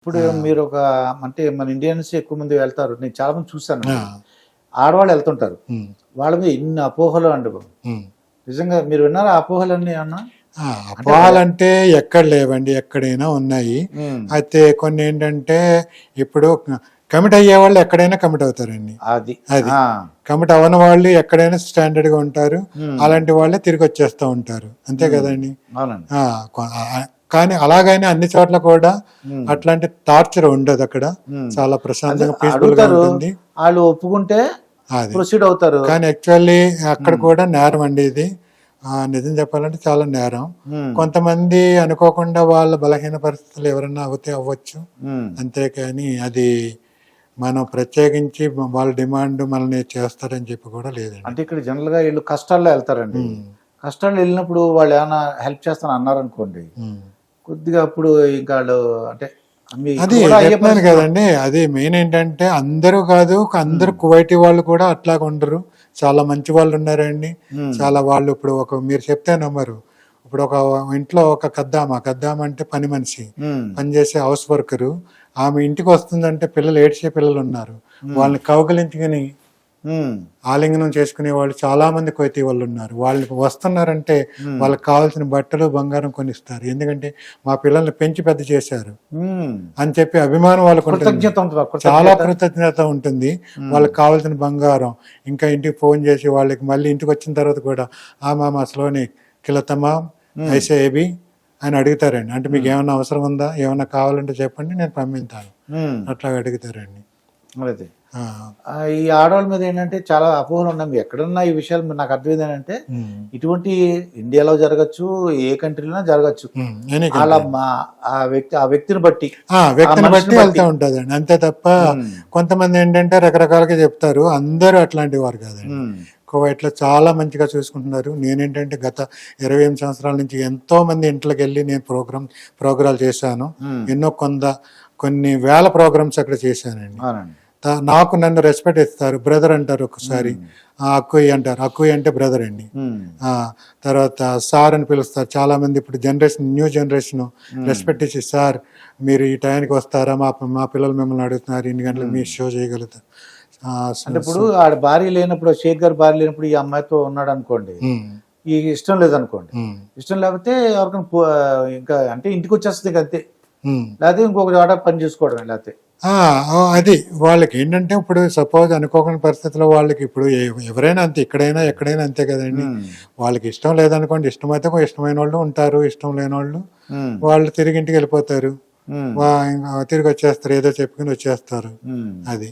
ఇప్పుడు మీరు ఒక అంటే మన ఇండియన్స్ ఎక్కువ మంది వెళ్తారు. నేను చాలా మంది చూశాను. ఆ, ఆడవాళ్ళు వెళ్తుంటారు. వాళ్ళ మీద ఎన్ని అపోహలు అండి. నిజంగా మీరు విన్నారా అపోహలన్నీ అన్నా అపోహలంటే ఎక్కడ లేవండి ఎక్కడైనా ఉన్నాయి. అయితే కొన్ని ఏంటంటే ఇప్పుడు కమిట్ అయ్యే వాళ్ళు ఎక్కడైనా కమిట్ అవుతారండి. అది. అది. కమిట్ అవ్వని వాళ్ళు ఎక్కడైనా స్టాండర్డ్గా ఉంటారు అలాంటి వాళ్ళే తిరిగి వచ్చేస్తూ ఉంటారు. అంతే కదండి. కానీ అలాగైనా అన్ని చోట్ల కూడా అట్లాంటి టార్చర్ ఉండదు అక్కడ. చాలా ప్రశాంతంగా పీస్ఫుల్గా. ఉంటుంది. వాళ్ళు ఒప్పుకుంటే ప్రొసీడ్ అవుతారు. కానీ యాక్చువల్లీ అక్కడ కూడా నేరం అండి ఇది. నిజం చెప్పాలంటే చాలా నేరం. కొంతమంది అనుకోకుండా వాళ్ళ బలహీన పరిస్థితులు ఎవరన్నా అవుతే అవ్వచ్చు. అంతేకాని అది మనం ప్రత్యేకించి వాళ్ళ డిమాండ్ మనల్ని చేస్తారని చెప్పి కూడా లేదండి. అంటే ఇక్కడ జనరల్గా వీళ్ళు కష్టాల్లో వెళ్తారండి. కష్టాల్లో వెళ్ళినప్పుడు వాళ్ళు ఏమైనా హెల్ప్ చేస్తాను అన్నారు అనుకోండి ఉమ్. కొద్దిగా అప్పుడు ఇంకా అంటే అది చెప్తున్నాను కదండి. అది మెయిన్ ఏంటంటే అందరూ కాదు అందరు కువైటీ వాళ్ళు కూడా అట్లాగా ఉండరు. చాలా మంచి వాళ్ళు ఉన్నారండి. చాలా వాళ్ళు ఇప్పుడు ఒక మీరు చెప్తే నమ్మరు. ఇప్పుడు ఒక ఇంట్లో ఒక కద్దామ కద్దామ అంటే పని మనిషి. పనిచేసే హౌస్ వర్కరు ఆమె ఇంటికి వస్తుందంటే పిల్లలు ఏడ్చే పిల్లలు ఉన్నారు. వాళ్ళని కౌగలించుకుని ఆలింగనం చేసుకునే వాళ్ళు చాలా మంది కొయితీ వాళ్ళు ఉన్నారు. వాళ్ళకి వస్తున్నారంటే వాళ్ళకి కావాల్సిన బట్టలు బంగారం కొనిస్తారు. ఎందుకంటే మా పిల్లల్ని పెంచి పెద్ద చేశారు. అని చెప్పి అభిమానం వాళ్ళకు చాలా కృతజ్ఞత ఉంటుంది. వాళ్ళకి కావాల్సిన బంగారం. ఇంకా ఇంటికి ఫోన్ చేసి వాళ్ళకి మళ్ళీ ఇంటికి వచ్చిన తర్వాత కూడా ఆ మామ అసలోని కిలతమా ఐసే ఏబి అని అడుగుతారండి. అంటే మీకు ఏమైనా అవసరం ఉందా? ఏమైనా కావాలంటే చెప్పండి నేను పంపిస్తాను. అట్లా అడుగుతారండి. అదే ఈ ఆడవాళ్ళ మీద ఏంటంటే చాలా అపోహలు ఉన్నాయి. ఎక్కడన్నా ఈ విషయాలు నాకు అర్థమైంది ఏంటంటే ఇటువంటి ఇండియాలో జరగచ్చు ఏ కంట్రీలో జరగచ్చు. అలా ఆ వ్యక్తి ఆ వ్యక్తిని బట్టి ఆ, వ్యక్తిని బట్టి వెళ్తూ. ఉంటుందండి. అంతే తప్ప కొంతమంది ఏంటంటే రకరకాలుగా చెప్తారు. అందరూ అట్లాంటి వారు కాదండి. కువైట్లో చాలా మంచిగా చూసుకుంటున్నారు. నేనేంటంటే గత ఇరవై ఎనిమిది సంవత్సరాల నుంచి ఎంతో మంది ఇంట్లోకి వెళ్ళి నేను ప్రోగ్రామ్ ప్రోగ్రాలు చేశాను. ఎన్నో కొంద కొన్ని వేల ప్రోగ్రామ్స్ అక్కడ చేశానండి. నాకు నన్ను రెస్పెక్ట్ ఇస్తారు. బ్రదర్ అంటారు ఒకసారి. ఉమ్, ఆ, అక్కుయ్ అంటారు. అక్కుయ్ అంటే బ్రదర్ అండి. తర్వాత సార్ అని పిలుస్తారు. చాలా మంది ఇప్పుడు జనరేషన్ న్యూ జనరేషన్ రెస్పెక్ట్ ఇచ్చి సార్ మీరు ఈ టైంకి వస్తారా? మా మా పిల్లలు మిమ్మల్ని అడుగుతున్నారు. ఇన్ని గంటలకు మీ షో చేయగలుగుతారు అంటే ఇప్పుడు ఆడ భార్య లేనప్పుడు షేక్ గారు భార్య లేనప్పుడు ఈ అమ్మాయితో ఉన్నాడు అనుకోండి ఈ ఇష్టం లేదనుకోండి. ఇష్టం లేకపోతే ఎవరికైనా ఇంకా అంటే ఇంటికి వచ్చేస్తుంది అంతే. లేకపోతే ఇంకొక చోట పని చేసుకోవడమే లేకపోతే. అది వాళ్ళకి ఏంటంటే ఇప్పుడు సపోజ్ అనుకోకుండా పరిస్థితుల్లో వాళ్ళకి ఇప్పుడు ఎ- ఎవరైనా అంతే ఇక్కడైనా ఎక్కడైనా అంతే కదండి. వాళ్ళకి ఇష్టం లేదనుకోండి ఇష్టమైతే ఒక ఇష్టమైన వాళ్ళు ఉంటారు ఇష్టం లేని వాళ్ళు ఉమ్, వాళ్ళు తిరిగి ఇంటికి వెళ్ళిపోతారు. ఉమ్, వా- ఇంకా తిరిగి వచ్చేస్తారు ఏదో చెప్పుకుని వచ్చేస్తారు. ఉమ్. అది.